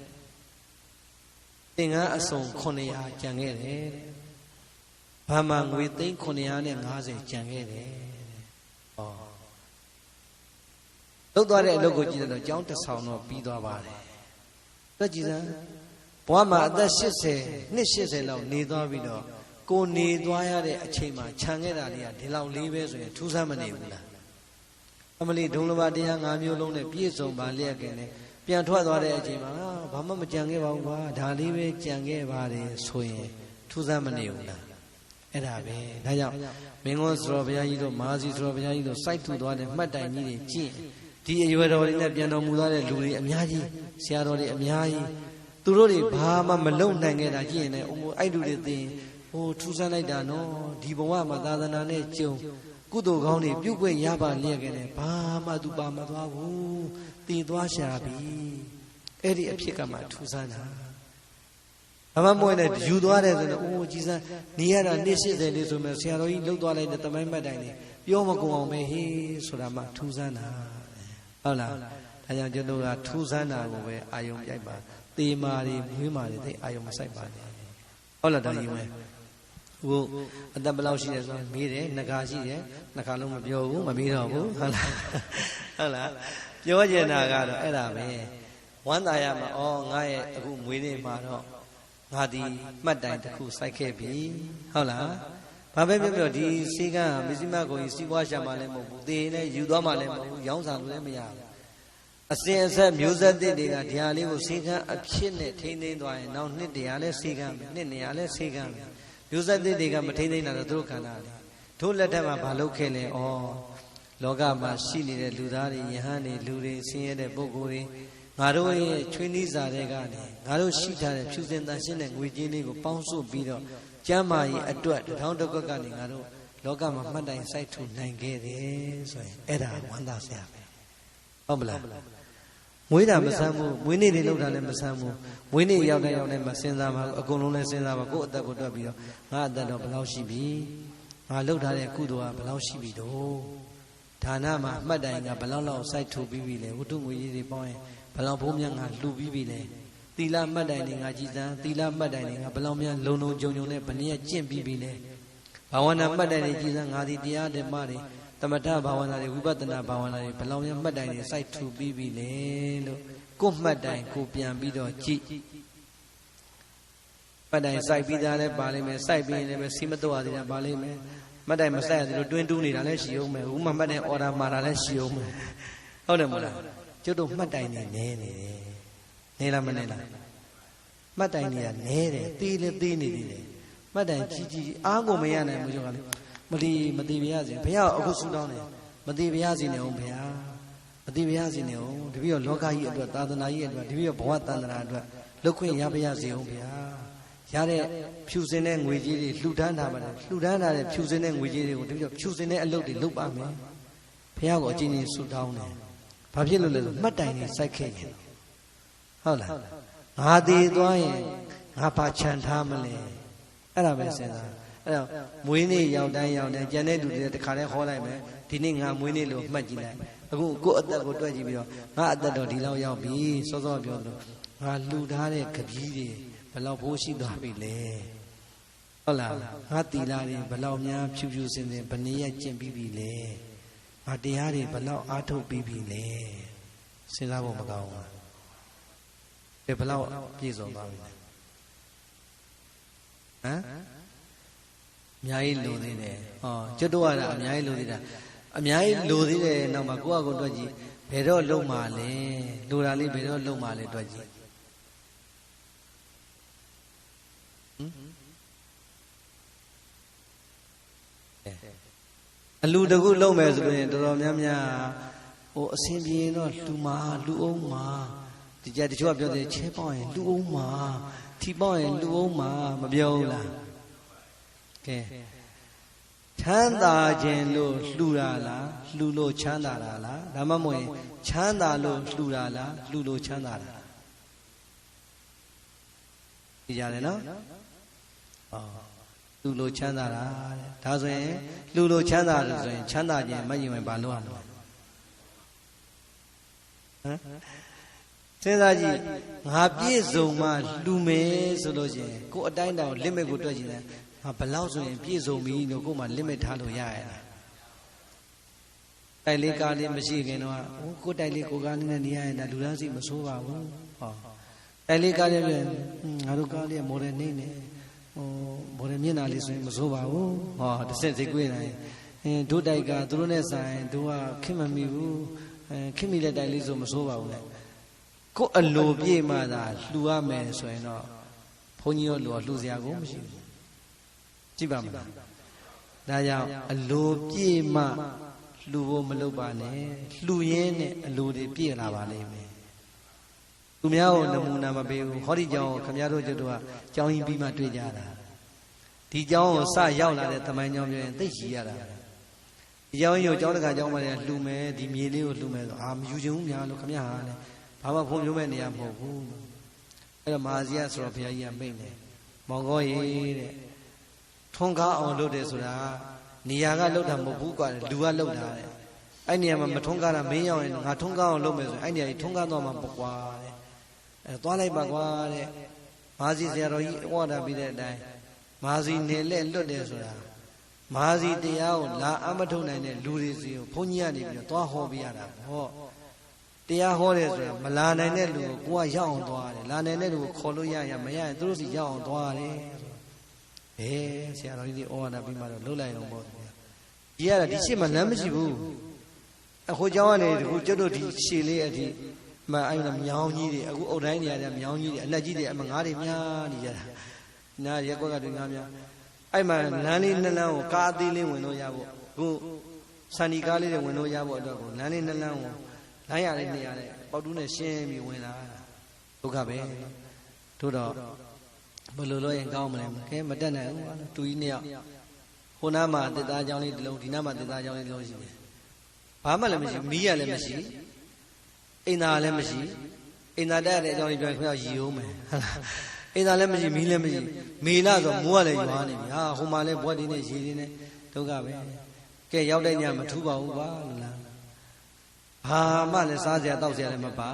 သင်္ကန်းအစုံ900ကျန်ခဲ့တယ်တဲ့ဘာမှငွေသိန်း950ကျန်ခဲ့တယ်ဟောလုတ်သွားတဲ့အလုပ်ကိုကြည့်တော့ကျောင်းတစ်ဆောင်တော့ပြီးသွားပါတယ်တွက်ကြည့်စမ်း ဘဝမှာအသက်80နှစ်80လောက်နေသွားပြီးတော့ကိုနေသွားရတဲ့အချိန်မှာခြံခဲ့တာတွေကဒီလောက်လေးပဲဆိုရင်ထူးဆန်းမနေဘူးလားအမလီဒုံလဘတရား၅မျိုးလုံးနဲ့ပြည့်စုံပါလျက်ကင်းနဲ့ပြန်ထွက်သွားတဲ့အချိန်မှာဘာမှမကြံခဲ့ပါဘူးကွာဒါလေးပဲကြံခဲ့ပါတယ်ဆိုရင်ထူးဆန်းမနေဘူးလားအဲ့ဒါပဲဒါကြောင့်မင်းကုန်းစတော်ဘုရားကြီးတို့မာစီစတော်ဘုရားကြီးတို့စိုက်ထူသွားတဲ့မှတ်တိုင်ကြီးတွေကြည့်ဒီအရွယ်တော်တွေနဲ့ပြန်တော်မူသွားတဲ့လူတွေအများကြီးဆရာတော်တွေအများကြီး သူတို့တွေဘာမှမလုံနိုင်ခဲ့တာကြည့်ရင်လည်းအဲ့လူတွေသိရင်ဟိုထူးဆန်းလိုက်တာနော်ဒီဘဝမှာသာသနာနဲ့ကြုံကုသိုလ်ကောင်းတွေပြုတ်ွက်ရပါလျက်ခဲ့တယ်ဘာမှသူပါမသွားဘူးတည်သွားရှာပြီအဲ့ဒီအဖြစ်ကမှထူးဆန်းတာအမမွေးနဲ့ယူသွားတယ်ဆိုတော့အိုးကြီးစမ်းနေရတာနေ့80လေးဆိုမှဆရာတော်ကြီးလှုပ်သွားလိုက်တဲ့တမိုင်းမှတ်တိုင်နေပြောမကုန်အောင်ပဲဟေးဆိုတာမှထူးဆန်းတာဟုတ်လားဒါကြောင့်ကျွန်တော်ကထူးဆန်းတာကိုပဲအာယုံပြိုက်ပါ တေမာတွေမွေးမာတွေသိအာယုံမဆိုင်ပါနဲ့ဟုတ်လားတော်ကြီးမဲဟိုအသက်ဘယ်လောက်ရှိတယ်ဆိုတော့မေးတယ်နှခါရှိတယ်နှခါလုံးမပြောဘူးမမေးတော့ဘူးဟုတ်လားဟုတ်လားပြောကျင်တာကတော့အဲ့ဒါပဲဝမ်းသာရမှာဩငါရဲ့အခုမွေးနေ့မှာတော့ဟငါဒီမှတ်တိုင်တစ်ခုစိုက်ခဲ့ပြီဟုတ်လားဘာပဲပြောပြောဒီစီကံကမစ္စည်းမကိုကြီးစီးပွားရှာမှလည်းမဟုတ်ဘူးသေနဲ့ယူသွားမှလည်းမဟုတ်ဘူးရောင်းစားလို့လည်းမရဘူး အစဉ်အဆက်မျိုးဆက်တစ်တွေကဒီဟာလေးကိုစီကံအဖြစ်နဲ့ထိမ့်သိမ်းသွားရင်နောက်နှစ်တရာလဲစီကံနှစ်နေရာလဲစီကံမျိုးဆက်တစ်တွေကမထိမ့်သိမ်းတာတော့သူတို့ခန္ဓာလေတို့လက်ထက်မှာဘာလုပ်ခဲ့လဲဩလောကမှာရှိနေတဲ့လူသားတွေယဟန်တွေလူတွေဆင်းရဲတဲ့ပုဂ္ဂိုလ်တွေငါတို့ရဲ့ချွေးနှီးစာတွေကနေငါတို့ရှိထားတဲ့ဖြူစင်တန်ရှင်းတဲ့ငွေကြေးလေးကိုပေါင်းစုပြီးတော့ကျမ်းမာရေးအတွက်တထောင်တစ်ခွက်ကနေငါတို့လောကမှာမှတ်တိုင်စိုက်ထူနိုင်ခဲ့တယ်ဆိုရင်အဲ့ဒါဝမ်းသာစရာပဲဟုတ်မလား မွေးတာမဆမ်းဘူးမွေးနေ့တွေလောက်တာလည်းမဆမ်းဘူးမွေးနေ့ရောက်တဲ့ရောက်တဲ့မှာစဉ်းစားပါအကုန်လုံးလည်းစဉ်းစားပါကိုယ့်အသက်ကိုတွက်ပြီးတော့ငါအသက်တော့ဘယ်လောက်ရှိပြီငါလှုပ်ထားတဲ့ကုသိုလ်ကဘယ်လောက်ရှိပြီတော့ဒါနမှာမှတ်တိုင်ကဘယ်လောက်လောက်စိုက်ထူပြီးပြီလဲဝတ္ထုငွေကြီးတွေပေါင်းရင်ဘယ်လောက်ဘိုးမြတ်ငါလှူပြီးပြီလဲသီလမှတ်တိုင်တွေငါကြည်စမ်းသီလမှတ်တိုင်တွေငါဘယ်လောက်များလုံလုံကြုံကြုံနဲ့ဘယ်နည်းကျင့်ပြီးပြီလဲဘာဝနာမှတ်တိုင်တွေကြည်စမ်းငါဒီတရားဓမ္မတွေ တမထဘာဝနာတွေဝိပဿနာဘာဝနာတွေဘယ်လောက်များမှတ်တိုင်တွေစိုက်ထူပြီးပြီလဲလို့ကိုမှတ်တိုင်ကိုပြန်ပြီးတော့ကြည့်မှတ်တိုင်စိုက်ပြီးသားလည်းပါလိမ့်မယ်စိုက်ပြီးရင်လည်းစီမတော့ရသေးတာပါလိမ့်မယ်မှတ်တိုင်မစိုက်ရသေးလို့တွင်းတူးနေတာလည်းရှိအောင်မယ်ဥမမှတ်တဲ့အော်ဒါမာတာလည်းရှိအောင်မယ်ဟုတ်တယ်မဟုတ်လားကျွတ်တို့မှတ်တိုင်နေနေနေတယ်နေလားမနေလားမှတ်တိုင်နေတာနဲတယ်သေးလည်းသေးနေသေးတယ်မှတ်တိုင်ကြီးကြီးအားကိုမရနိုင်ဘူးကျော်ကလေ မလီမတိပြရစေဘုရားအခုဆူတောင်းတယ်မတိပြရစေနဲ့အောင်ဘုရားမတိပြရစေနဲ့အောင်တပည့်တော်လောကကြီးအတွက်သာသနာကြီးအတွက်တပည့်တော်ဘဝတန်ត្រာအတွက်လုတ်ခွင့်ရပါရစေအောင်ဘုရားရတဲ့ဖြူစင်တဲ့ငွေကြီးတွေလှူဒန်းထားပါတယ်လှူဒန်းထားတဲ့ဖြူစင်တဲ့ငွေကြီးတွေကိုတပည့်တော်ဖြူစင်တဲ့အလုပ်တွေလုပ်ပါမယ်ဘုရားကိုအချင်းချင်းဆူတောင်းတယ်ဘာဖြစ်လို့လဲဆိုမှတ်တိုင်နေစိုက်ခဲ့ရင်ဟုတ်လားငါတည်သွားရင်ငါဘာခြံထားမလဲအဲ့ဒါပဲစဉ်းစား အဲ့တော့မွေးနေ့ရောက်တိုင်းရောက်တိုင်းကျန်တဲ့လူတွေတခါတည်းဟောလိုက်မယ်ဒီနေ့ငါမွေးနေ့လို့မှတ်ကြည့်လိုက်အခုကိုယ့်အသက်ကိုတွက်ကြည့်ပြီးတော့ငါအသက်တော့ဒီလောက်ရောက်ပြီစောစောပြောလို့ငါလှူထားတဲ့ကပီးတွေဘယ်လောက်ဘိုးရှိသွားပြီလဲဟုတ်လားငါတီလာတွေဘယ်လောက်များဖြူဖြူစင်စင်ဘယ်နည်းကျင့်ပြီးပြီလဲငါတရားတွေဘယ်လောက်အားထုတ်ပြီးပြီလဲစဉ်းစားဖို့မကောင်းဘူးဘယ်ဘလောက်ပြည့်စုံသွားပြီလဲဟမ် အများကြီးလိုသေးတယ်ဟောကျွတ်တော့ရတာအများကြီးလိုသေးတာအများကြီးလိုသေးတယ်နောက်မှာကိုယ့်အကိုတွက်ကြည့်ဘယ်တော့လုံမှာလဲလိုတာလေးဘယ်တော့လုံမှာလဲတွက်ကြည့်အလူတကုလုံမယ်ဆိုရင်တော်တော်များများဟိုအစင်ပြေတော့လူမာလူအောင်မာဒီကြတချို့ကပြောတယ်ချဲပေါက်ရင်လူအောင်မာထီပေါက်ရင်လူအောင်မာမပြောဘူးလား ကဲချမ်းသာခြင်းလို့လှူတာလားလှူလို့ချမ်းသာတာလားဒါမှမဟုတ်ရင်ချမ်းသာလို့လှူတာလားလှူလို့ချမ်းသာတာလားဒီကြတယ်နော်အော်လှူလို့ချမ်းသာတာတဲ့ဒါဆိုရင်လှူလို့ချမ်းသာတယ်ဆိုရင်ချမ်းသာခြင်းမရင်ဝင်ဘာလို့ရမလဲဟမ်စဉ်းစားကြည့်ငါပြည့်စုံမှလှူမယ်ဆိုလို့ရှိရင်ကိုယ်အတိုင်းတောင် limit ကိုတွက်ကြည့်တယ် ငါဘလောက်ဆိုရင်ပြည့်စုံပြီလို့ကိုယ်မှ limit ထားလို့ရရလားတိုက်လေးကားလေးမရှိခင်တော့ဟိုကိုတိုက်လေးကိုကားလေးနဲ့နေရရင်ဒါလူသားစီမဆိုးပါဘူးဟောတိုက်လေးကားလေးပြန်ငါတို့ကားလေးကမော်ဒယ်နေနေဟိုမော်ဒယ်မျက်နှာလေးဆိုရင်မဆိုးပါဘူးဟောတစ်စက်စိတ်ကွေးနိုင်အင်းတို့တိုက်ကသူတို့နဲ့ဆိုင်တို့ကခင်မမီဘူးအဲခင်မိတဲ့တိုက်လေးဆိုမဆိုးပါဘူးလေကိုအလိုပြည့်မှသာလှူရမယ်ဆိုရင်တော့ဘုန်းကြီးရောလူလှူစရာကိုမရှိဘူး ကြည့်ပါမလားဒါကြောင့်အလိုပြည့်မှလှူဖို့မလုပ်ပါနဲ့လှူရင်းနဲ့အလိုတွေပြည့်လာပါလိမ့်မယ်သူများကိုနမူနာမပေးဘူးဟောဒီကြောင်ခမရတို့ကျတို့ကကြောင်းရင်ပြီးမှတွေ့ကြတာဒီကြောင်းကိုစရောက်လာတဲ့တမိုင်းကြောင်းပြောရင်သိရှိရတာဒီကြောင်းကြီးကိုကြောင်းတကာကြောင်းမှလည်းလှူမယ်ဒီမြေလေးကိုလှူမယ်ဆိုအာမယူချင်ဘူးများလို့ခမရဟာလေဘာမှဖုံပြမဲ့နေရမဟုတ်ဘူးအဲ့တော့မဟာဇီယဆိုတော့ဘုရားကြီးကမိတ်တယ်မောင်ကောရေတဲ့ ထွန်းကားအောင်လုပ်တယ်ဆိုတာနေရာကလုပ်တာမဟုတ်ဘူးကွာလူကလုပ်တာတဲ့အဲ့နေရာမှာမထွန်းကားတာမင်းရောက်ရင်ငါထွန်းကားအောင်လုပ်မယ်ဆိုရင်အဲ့နေရာကြီးထွန်းကားသွားမှာပေါ့ကွာတဲ့အဲသွားလိုက်ပါကွာတဲ့မဟာဇီဆရာတော်ကြီးဟောတာပြီးတဲ့အတိုင်းမဟာဇီနေလက်လွတ်တယ်ဆိုတာမဟာဇီတရားကိုလာအမထုတ်နိုင်တဲ့လူတွေစီကိုဘုန်းကြီးကနေပြီးတော့သွားဟောပြရတာဟောတရားဟောတယ်ဆိုတာမလာနိုင်တဲ့လူကိုကိုကရောက်အောင်သွားတယ်လာနိုင်တဲ့လူကိုခေါ်လို့ရရမရရင်သူတို့စီရောက်အောင်သွားတယ် အေးဆရာတော်ကြီးဒီဩဝါဒပြီးမှတော့လှုပ်လိုက်အောင်ပေါ့ဒီရတာဒီရှေ့မှာလမ်းမရှိဘူးအခုเจ้าကနေဒီခုကျွတ်တို့ဒီရှေ့လေးအထိမအဲ့လိုမြောင်းကြီးတွေအခုအုတ်တိုင်းနေရတဲ့မြောင်းကြီးတွေအလက်ကြီးတွေအမငါးတွေများနေကြတာနားရက်ကွက်ကတွေငါးများအဲ့မှာလမ်းလေးနှစ်လမ်းကိုကားအသေးလေးဝင်လို့ရဖို့အခုစန္ဒီကားလေးတွေဝင်လို့ရဖို့အတွက်ကိုလမ်းလေးနှစ်လမ်းကိုလမ်းရလေးနေရတဲ့ပေါတူးနဲ့ရှင်းပြီးဝင်လာတာဒုက္ခပဲတို့တော့ ဘယ်လိုလို့ရင်ကောင်းမလဲကဲမတက်နိုင်ဘူးတူကြီးနှစ်ယောက်ဟိုနားမှာတစ်သားချောင်းလေးတစ်လုံးဒီနားမှာတစ်သားချောင်းလေးတစ်လုံးရှိတယ်ဘာမှလည်းမရှိမီးရလည်းမရှိအိမ်သာလည်းမရှိအိမ်သာတက်ရတဲ့အကြောင်းလေးပြောခင်ဗျာရီအောင်မယ်ဟုတ်လားအိမ်သာလည်းမရှိမီးလည်းမရှိမေလာဆိုမိုးကလည်းရွာနေပြီဟာဟိုမှာလည်းဘွက်ဒီနဲ့ရီဒီနဲ့ဒုက္ခပဲကဲရောက်တဲ့ညမထူပါဘူးကွာလို့လားဘာမှလည်းစားစရာတောက်စရာလည်းမပါ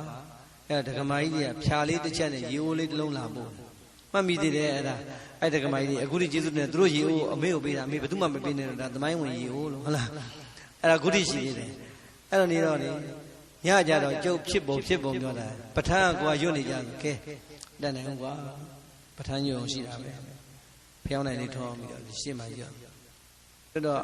အဲ့ဒကမာကြီးတွေကဖြာလေးတစ်ချက်နဲ့ရေအိုးလေးတစ်လုံးလာပို့ မှတ်မိသေးတယ်အဲ့ဒါအဲ့ဒကမာကြီးတွေအခုဒီကျေးဇူးနဲ့သူတို့ရေအိုးအမေကိုပေးတာအမေဘယ်သူမှမပေးနဲ့တော့ဒါသမိုင်းဝင်ရေအိုးလို့ဟုတ်လားအဲ့ဒါဂုတိရှိသေးတယ်အဲ့တော့နေတော့နေညကြတော့ကျုပ်ဖြစ်ပုံဖြစ်ပုံပြောတာပဋ္ဌာန်းကွာရွတ်နေကြတယ်ကဲတတ်နိုင်အောင်ကွာပဋ္ဌာန်းညွန့်ရှိတာပဲဖျောင်းနိုင်လေးထောင်းပြီးတော့ရှေ့မှာရွတ်အဲ့တော့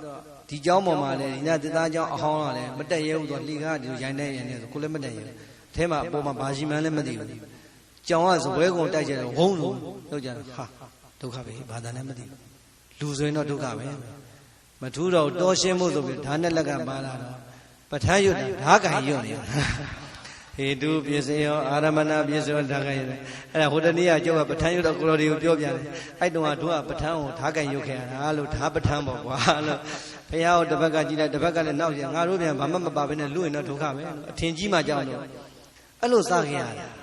ဒီเจ้าပေါ်မှာလည်းဒီနာသစ္စာเจ้าအဟောင်းကလည်းမတက်ရဲဘူးတော့လှေကားဒီလိုရိုင်းတဲ့ရင်းနေဆိုကိုလည်းမတက်ရဲဘူးအဲထဲမှာအပေါ်မှာဘာရှိမှန်းလည်းမသိဘူး ကြောင်ကဇပွဲကုံတိုက်ကြတယ်ဝုန်းလို့လောက်ကြတယ်ဟာဒုက္ခပဲဘာသာလည်းမသိဘူးလူဆိုရင်တော့ဒုက္ခပဲမထူးတော့တောရှင်းဖို့ဆိုပြီးဓာနဲ့လက်ကပါလာတော့ပဋ္ဌာန်းရွတ်တာဓာကံရွတ်နေတာဟေတုပစ္စယောအာရမဏပစ္စယောဓာကံရွတ်အဲ့ဒါဟိုတနေ့ကကျောက်ကပဋ္ဌာန်းရွတ်တော့ကိုတော်တွေကိုပြောပြတယ်အဲ့တုန်းကတို့ကပဋ္ဌာန်းကိုဓာကံရွတ်ခဲ့ရတာလို့ဓာပဋ္ဌာန်းပေါ့ကွာလို့ဘုရားကိုတစ်ဘက်ကကြည့်လိုက်တစ်ဘက်ကလည်းနောက်ကျငါတို့ပြန်ဘာမှမပါဘဲနဲ့လူရင်တော့ဒုက္ခပဲအထင်ကြီးမှကြောက်တော့အဲ့လိုစားခဲ့ရတယ်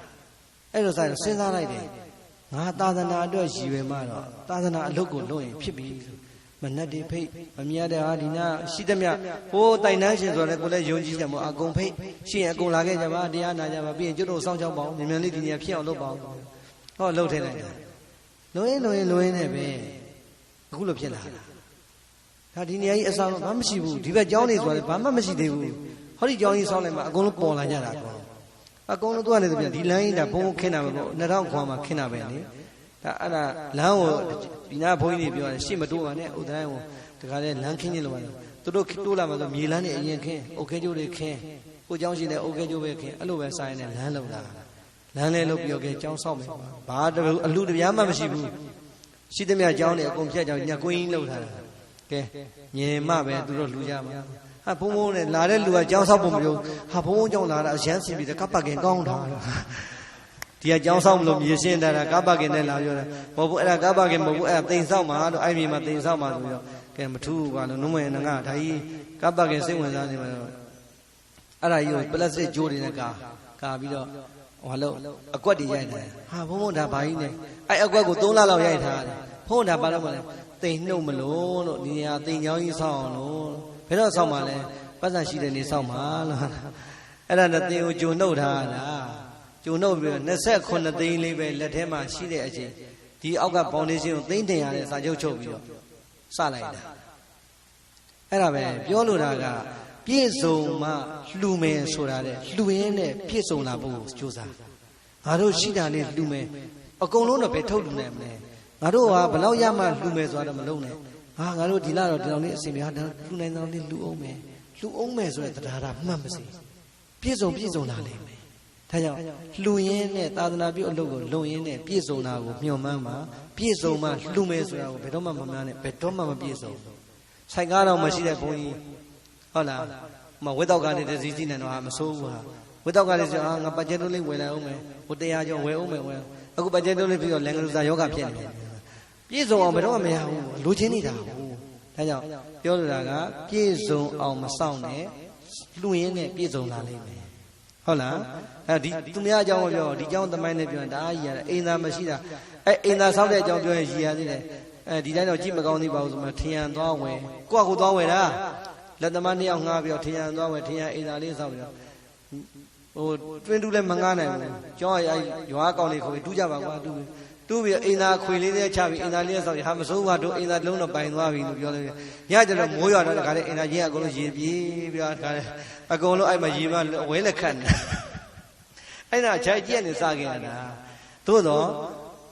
အဲ့လိုစားရင်စဉ်းစားလိုက်တယ်ငါသာသနာအတွက်ရည်ရွယ်မှတော့သာသနာအလုပ်ကိုလုပ်ရင်ဖြစ်ပြီမနှက်တွေဖိတ်မမြတ်တဲ့ဟာဒီနာရှိသမျှဟိုတိုင်တန်းရှင်ဆိုတော့ကိုလည်းယုံကြည်ကြမို့အကုန်ဖိတ်ရှင်အကုန်လာခဲ့ကြပါတရားနာကြပါပြီးရင်ကျွတ်တို့စောင့်ကြောက်ပါအောင်မြန်မြန်လေးဒီနေရာဖြစ်အောင်လုပ်ပါအောင်ဟောလှုပ်ထဲလိုက်တာလွင်လွင်လွင်နဲ့ပဲအခုလိုဖြစ်လာတာဒါဒီနေရာကြီးအဆောင်ဘာမှမရှိဘူးဒီဘက်ကျောင်းနေဆိုတော့ဘာမှမရှိသေးဘူးဟောဒီကျောင်းကြီးဆောင်းလိုက်မှအကုန်လုံးပေါ်လာကြတာကော အကုန်လုံးသူကနေဆိုပြန်ဒီလမ်းကြီးဒါဘုံခင်းတာပဲပေါ့2000ခွာမှာခင်းတာပဲလေဒါအဲ့ဒါလမ်းကိုဒီနာဘုန်းကြီးတွေပြောတယ်ရှေ့မတိုးပါနဲ့ဥဒတိုင်းကိုတခါလဲလမ်းခင်းခြင်းလို့ပါတယ်သူတို့တိုးလာမှဆိုမြေလမ်းတွေအရင်ခင်းအုတ်ခဲကျိုးတွေခင်းကိုเจ้าရှိတယ်အုတ်ခဲကျိုးပဲခင်းအဲ့လိုပဲဆိုင်နေလမ်းလုံလာလမ်းလဲလို့ပြောခဲ့เจ้าဆောက်မယ်ဘာအလူတရားမှမရှိဘူးရှိသမျှเจ้าတွေအကုန်ဖြတ်ကြောင်ညကွင်းကြီးလှုပ်ထားတာကဲမြင်မှပဲသူတို့လူကြမှာ ဟာဘုံဘုံနဲ့လာတဲ့လူကကြောင်းဆောက်ဖို့မပြောဟာဘုံဘုံကြောင်းလာတာအရန်စီပြီးတကပ်ပတ်ကင်ကောင်းတာဒီကကြောင်းဆောက်မလို့မြေရှင်းတာကပ်ပတ်ကင်နဲ့လာပြောတယ်မဟုတ်ဘူးအဲ့ဒါကပ်ပတ်ကင်မဟုတ်ဘူးအဲ့ဒါတိမ်ဆောက်မှာလို့အဲ့မြေမှာတိမ်ဆောက်မှာဆိုပြီးတော့ကဲမထူးပါလို့နုံမရင်ငါဒါကြီးကပ်ပတ်ကင်စိတ်ဝင်စားနေမှာတော့အဲ့ဒါကြီးကိုပလက်စတစ်ကြိုးတွေနဲ့ကာကာပြီးတော့ဟိုလို့အကွက်တွေရိုက်တယ်ဟာဘုံဘုံဒါဘာကြီးနဲ့အဲ့အကွက်ကို3လလောက်ရိုက်ထားတယ်ဘုံဒါဘာလို့မလဲတိမ်နှုတ်မလို့လို့ဒီနေရာတိမ်ချောင်းကြီးဆောက်အောင်လို့ ဘယ်တော့ဆောက်မှာလဲပတ်စံရှိတဲ့နေဆောက်မှာလို့အဲ့ဒါနဲ့တင်ကိုဂျုံနှုတ်ထားတာဂျုံနှုတ်ပြီးတော့29သိန်းလေးပဲလက်ထဲမှာရှိတဲ့အချိန်ဒီအောက်ကဖောင်ဒေးရှင်းကိုသိန်းတင်ရတဲ့စာချုပ်ချုပ်ပြီးတော့စလိုက်တာအဲ့ဒါပဲပြောလိုတာကပြည့်စုံမှလှူမယ်ဆိုတာတဲ့လှူရင်းနဲ့ပြည့်စုံလာဖို့ကြိုးစားငါတို့ရှိတာလေးလှူမယ်အကုန်လုံးတော့ပဲထုတ်လှူနိုင်မလဲငါတို့ကဘလောက်ရမှလှူမယ်ဆိုတော့မလုံးနဲ့ ဟာငါတို့ဒီလာတော့ဒီလောက်လေးအစီအမဟာလှူနိုင်တဲ့လေးလှူအောင်မယ်လှူအောင်မယ်ဆိုတဲ့တရားတာမှတ်မစေပြည့်စုံပြည့်စုံလာလိမ့်မယ်ဒါကြောင့်လှူရင်းနဲ့သာသနာပြုအလုပ်ကိုလုံရင်းနဲ့ပြည့်စုံတာကိုမျှော်မှန်းမှာပြည့်စုံမှလှူမယ်ဆိုတာကိုဘယ်တော့မှမမှန်းနဲ့ဘယ်တော့မှမပြည့်စုံဆိုင်ကားတော့မရှိတဲ့ဘုန်းကြီးဟုတ်လားမဝက်တော့ကနေတစည်းစည်းနေတော့မစိုးဘူးဟာဝက်တော့ကလေးဆိုအာငါပတ်ကျဲတို့လေးဝယ်လိုက်အောင်မယ်ဟိုတရားကျော်ဝယ်အောင်မယ်ဝယ်အခုပတ်ကျဲတို့လေးပြီးတော့လင်္ကလူစာယောဂဖြစ်နေတယ် ပြည့်စုံအောင်ဘယ်တော့မှမရဘူးလိုချင်နေတာဟုတ်ဒါကြောင့်ပြောလိုတာကပြည့်စုံအောင်မဆောင်နဲ့လှူရင်းနဲ့ပြည့်စုံလာလိမ့်မယ်ဟုတ်လားအဲဒီသူများအကြောင်းကိုပြောဒီအကြောင်းသမိုင်းနဲ့ပြောရင်ဒါအကြီးရအိမ်သာမရှိတာအဲအိမ်သာဆောက်တဲ့အကြောင်းပြောရင်ရည်ရသေးတယ်အဲဒီတိုင်းတော့ကြည့်မကောင်းသေးပါဘူးဆိုမှထင်ရန်သွားဝယ်ကိုယ့်ကိုသွားဝယ်တာလက်သမားနှစ်ယောက်ငှားပြီးတော့ထင်ရန်သွားဝယ်ထင်ရန်အိမ်သာလေးဆောက်ပြီးတော့ဟိုတွင်းတူးလည်းမငားနိုင်ဘူးကျောင်းရိုက်ရွာကောင်းလေးခေါ်ပြီးတူးကြပါကွာတူး ပြီးတူးပြီးအိမ်သာခွေလေးလေးချပြီးအိမ်သာလေးဆောက်ရဟာမစိုးပါတို့အိမ်သာလုံးတော့ပိုင်သွားပြီလို့ပြောလိုက်ညကျတော့မိုးရွာတော့ခါလေအိမ်သာကြီးအကုန်လုံးရေပြေးပြီးတော့ခါလေအကုန်လုံးအဲ့မှာရေမဝဲလက်ခတ်နေအဲ့ဒါခြိုက်ကြည့်နေစခဲ့ရတာသို့တော့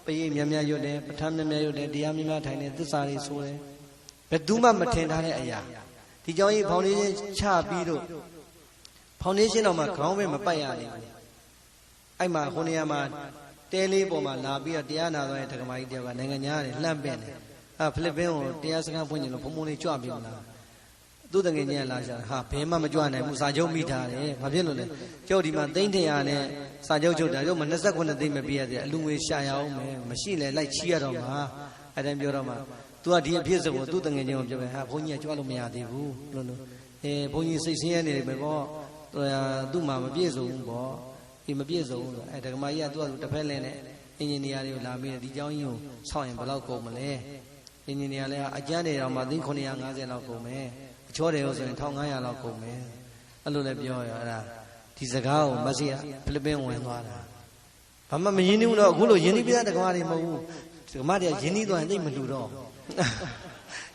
ပရိမြမြရွတ်တယ်ပဋ္ဌာန်းမြမြရွတ်တယ်တရားမြမြထိုင်တယ်သစ္စာတွေဆိုတယ်ဘယ်သူမှမထင်ထားတဲ့အရာဒီကြောင့်ကြီးဖောင်ဒေးရှင်းချပြီးတော့ဖောင်ဒေးရှင်းတော့မှခေါင်းပဲမပတ်ရနိုင်ဘူးအဲ့မှာခုနေရာမှာ တဲလေးပေါ်မှာလာပြီးတော့တရားနာသွားတဲ့ဓမ္မကြီးတယောက်ကနိုင်ငံညာကနေလှမ်းပင့်တယ်အာဖိလစ်ပင်းကိုတရားစခန်းဖွင့်ကြလို့ဘုံဘုံလေးကြွပြီးမလားသူ့တငယ်ချင်းလာရှာဟာဘယ်မှမကြွနိုင်ဘူးစာချုပ်မိထားတယ်ဘာဖြစ်လို့လဲကျောက်ဒီမှာသိန်းတရာနဲ့စာချုပ်ချုပ်တာကျောက်မ29သိန်းမပြည့်ရသေးအလူငွေရှာရအောင်မယ်မရှိလဲလိုက်ချီရတော့မှာအဲ့ဒါပြောတော့မှ तू ကဒီအဖြစ်စကိုသူ့တငယ်ချင်းကိုပြောပဲဟာဘုန်းကြီးကကြွလို့မရသေးဘူးလို့လို့အဲဘုန်းကြီးစိတ်ဆင်းရဲနေတယ်ပဲပေါ့သူ့မှာမပြည့်စုံဘူးပေါ့ ဒီမပြည့်စုံဘူးလို့အဲဒကမာကြီးကသူ့ကတစ်ဖက်လဲနဲ့အင်ဂျင်နီယာတွေကိုလာပြီးဒီเจ้าကြီးကိုဆောက်ရင်ဘယ်လောက်ကုန်မလဲအင်ဂျင်နီယာလည်းအကျန်းနေတော့မှသိန်း950လောက်ကုန်မယ်အချောတယ်လို့ဆိုရင်1500လောက်ကုန်မယ်အဲ့လိုလည်းပြောရအဲ့ဒါဒီစကားကိုမဆီကဖိလစ်ပင်းဝင်သွားတာဘာမှမရင်းနှီးဘူးတော့အခုလိုရင်းနှီးပြတဲ့ဒကမာတွေမဟုတ်ဘူးဒကမာတွေကရင်းနှီးသွားရင်သိမလူတော့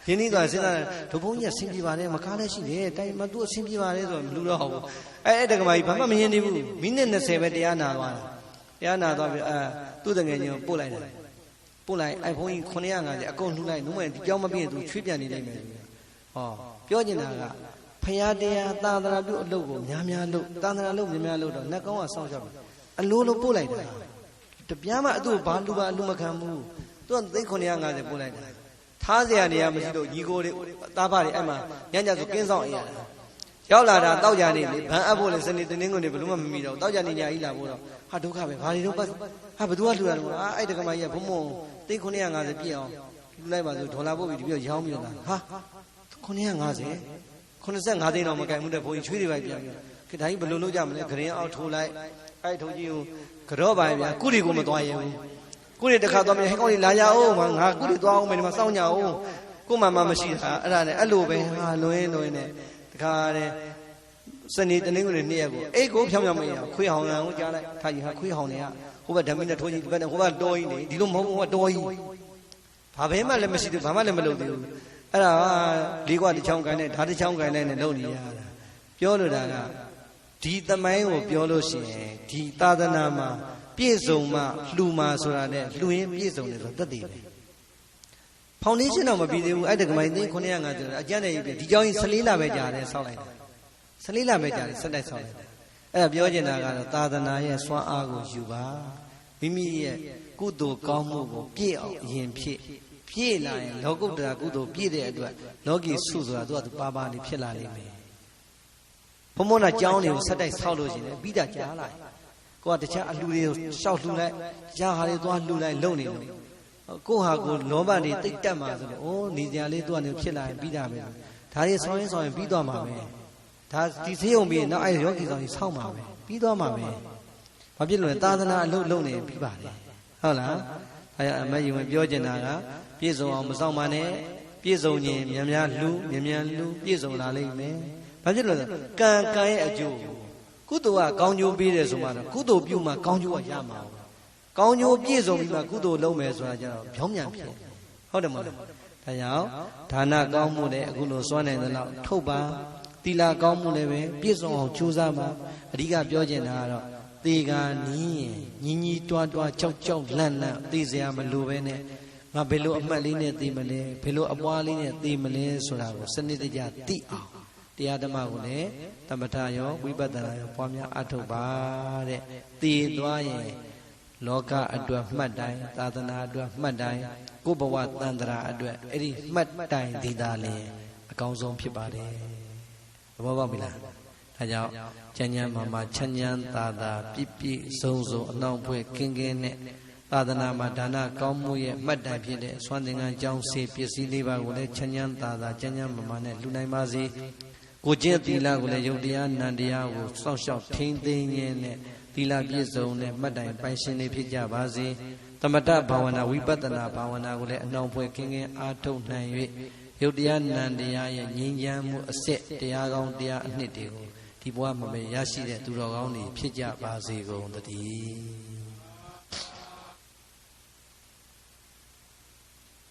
ရင်းနှီးသွားစဉ်းစားတယ်ဒုဘုန်းကြီးကဆင်ပြေပါလေမကားလည်းရှိတယ်တိုင်မသူ့ဆင်ပြေပါလေဆိုတော့မလူတော့ဘူးအဲအဲ့ဒကမာကြီးဘာမှမရင်းနှီးဘူးမိနစ်20ပဲတရားနာသွားတာတရားနာသွားပြီအဲသူ့တငယ်ချင်းကိုပို့လိုက်တယ်ပို့လိုက်အဲ့ဘုန်းကြီး950အကုန်လှူလိုက်နှုံးမဲ့ဒီကြောင်းမပြည့်သူချွေးပြန်နေလိုက်မယ်ဟောပြောချင်တာကဖရာတရားသာသနာပြုအလုပ်ကိုများများလုပ်သာသနာလုပ်များများလုပ်တော့နှက်ကောင်းကစောင့်ရှောက်တယ်အလိုလိုပို့လိုက်တာတပြားမှအတူဘာလူပါအလူမခံဘူးသူကသိန်း950ပို့လိုက်တာ ထားเสียနေရမရှိတော့ညီကိုတွေသားဖတွေအဲ့မှာညညဆိုကင်းဆောင်အေးရတာရောက်လာတာတောက်ကြနေလေဘန်အပ်ဖို့လေစနေတင်းင်းကုန်တွေဘယ်လို့မှမမိတော့တောက်ကြနေညာကြီးလာဖို့တော့ဟာဒုက္ခပဲဘာတွေတော့ပတ်ဟာဘယ်သူကလှူတာလဲအာအဲ့တကမကြီးကဘုံဘုံသိန်း950ပြည့်အောင်လှူလိုက်ပါဆိုဒေါ်လာပို့ပြီးဒီပြောရောင်းပြီးတော့ဟာ950 85သိန်းတော့မကင်ဘူးတဲ့ဘုန်းကြီးချွေးတွေပဲပြန်ပြန်ခေတိုင်းဘယ်လိုလုပ်ကြမလဲဂရင်အောက်ထိုးလိုက်အဲ့ထုံကြီးကိုကြော့ပါဗျာကုတွေကိုမသွားရဘူး ကုတွေတစ်ခါသွားမယ်ဟဲ့ကောင်းကြီးလာကြအောင်မငါကုတွေသွားအောင်မယ်ဒီမှာစောင့်ကြအောင်ကိုမှမမရှိတာအဲ့ဒါနဲ့အဲ့လိုပဲဟာလွင်းလွင်းနဲ့တခါတဲ့စနေတနင်္ဂနွေနေ့ရက်ကိုအိတ်ကိုဖြောင်းဖြောင်းမရခွေးဟောင်ရန်ကိုကြားလိုက်ထားကြီးဟာခွေးဟောင်နေရဟိုဘက်ဓမ္မနဲ့ထိုးကြီးဒီဘက်နဲ့ဟိုဘက်တော်ကြီးနေဒီလိုမဟုတ်ဘူးဟိုတော်ကြီးဘာပဲမှလည်းမရှိသေးဘာမှလည်းမလုပ်သေးဘူးအဲ့ဒါလေးကွာတစ်ချောင်းကန်နဲ့ဓာတ်တစ်ချောင်းကန်နဲ့လုပ်နေရတာပြောလို့တာကဒီသမိုင်းကိုပြောလို့ရှိရင်ဒီသာသနာမှာ ပြည့်စုံမှလှူမှာဆိုတာနဲ့လှူရင်ပြည့်စုံတယ်ဆိုတသက်တည်ပဲဖောင်ဒေးရှင်းတော့မပြီးသေးဘူးအဲ့တကမိုင်သိန်း950ဆိုတာအကျန်တဲ့ရေးပြဒီကြောင်းရင်14လပဲကြာတယ်ဆောက်လိုက်တယ်14လပဲကြာတယ်ဆက်တိုက်ဆောက်လိုက်တယ်အဲ့ဒါပြောချင်တာကတော့သာသနာရဲ့စွမ်းအားကိုယူပါမိမိရဲ့ကုသိုလ်ကောင်းမှုကိုပြည့်အောင်အရင်ဖြည့်ပြည့်လာရင်လောကုတ္တရာကုသိုလ်ပြည့်တဲ့အတွက်လောကီစုဆိုတာသူကသူပါပါနေဖြစ်လာလိမ့်မယ်ဘုံဘုံကကြောင်းတွေကိုဆက်တိုက်ဆောက်လို့ရှိရင်ပြီးတာကြားလာတယ် ကိုကတခြားအလှူတွေကိုရှောက်လှူလိုက်တခြားဟာတွေသွားလှူလိုက်လုံနေလို့ကိုဟာကိုလောဘတွေတိတ်တက်မှာဆိုတော့အိုးနေကြလေးသူကနေဖြစ်လာရင်ပြီးတာပဲဒါတွေဆောင်းရင်ဆောင်းရင်ပြီးသွားမှာပဲဒါဒီဆေးရုံပြီးနောက်အဲ့ယောဂီဆောင်ကြီးဆောက်မှာပဲပြီးသွားမှာပဲဘာဖြစ်လို့လဲသာသနာအလုပ်လုပ်နေပြီးပါတယ်ဟုတ်လားအဲအမကြီးဝင်ပြောချင်တာကပြည့်စုံအောင်မဆောင်ပါနဲ့ပြည့်စုံရင်မြန်မြန်လှူမြန်မြန်လှူပြည့်စုံလာလိမ့်မယ်ဘာဖြစ်လို့လဲကံကံရဲ့အကျိုး ကုသိုလ်ကကောင်းကျိုးပေးတယ်ဆိုမှတော့ကုသိုလ်ပြုမှကောင်းကျိုးကရမှာကောင်းကျိုးပြည့်စုံပြီးမှကုသိုလ်လုပ်မယ်ဆိုတာကျတော့ဖြောင်းမြန်ဖြစ်ဟုတ်တယ်မဟုတ်လားဒါကြောင့်ဒါနကောင်းမှုနဲ့အခုလိုစွမ်းနိုင်သလောက်ထုတ်ပါသီလကောင်းမှုလည်းပဲပြည့်စုံအောင်ကြိုးစားပါအဓိကပြောချင်တာကတော့သေကနီးရင်ညီညီတွားတွားကြောက်ကြောက်လန့်လန့်သိစရာမလိုပဲနဲ့ငါဘယ်လိုအမှတ်လေးနဲ့သိမလဲဘယ်လိုအပွားလေးနဲ့သိမလဲဆိုတာကိုစနစ်တကျသိအောင် တရားဓမ္မကိုလည်းသမထရောဝိပဿနာရောပွားများအထုတ်ပါတဲ့သိသွားရင်လောကအတွက်မှတ်တိုင်းသာသနာအတွက်မှတ်တိုင်းကိုယ်ဘဝတန်ត្រာအတွက်အဲ့ဒီမှတ်တိုင်းဒီသာလင်အကောင်းဆုံးဖြစ်ပါတယ်သဘောပေါက်ပြီလားဒါကြောင့်ကျမ်းကျမ်းမာမာချမ်းချမ်းသာသာပြည့်ပြည့်စုံစုံအနှောင့်ဖွဲ့ကင်းကင်းနဲ့သာသနာမှာဒါနကောင်းမှုရဲ့မှတ်တိုင်ဖြစ်တဲ့ဆွမ်းသင်္ကန်းကြောင်းစေပစ္စည်းလေးပါးကိုလည်းချမ်းချမ်းသာသာကျမ်းကျမ်းမာမာနဲ့လှူနိုင်ပါစေ ကိုကျင့်သီလကိုလည်းယုတ်တရားနံတရားကိုစောင့်ရှောက်ထိန်းသိမ်းရင်းနဲ့သီလပြည့်စုံတဲ့မှတ်တိုင်ပိုင်ရှင်တွေဖြစ်ကြပါစေသမထဘာဝနာဝိပဿနာဘာဝနာကိုလည်းအနှောင့်ဖွဲ့ကင်းကင်းအားထုတ်နိုင်၍ယုတ်တရားနံတရားရဲ့ငြိမ်းချမ်းမှုအစစ်တရားကောင်းတရားအနှစ်တွေကိုဒီဘဝမှာပဲရရှိတဲ့သူတော်ကောင်းတွေဖြစ်ကြပါစေကုန်သတည်း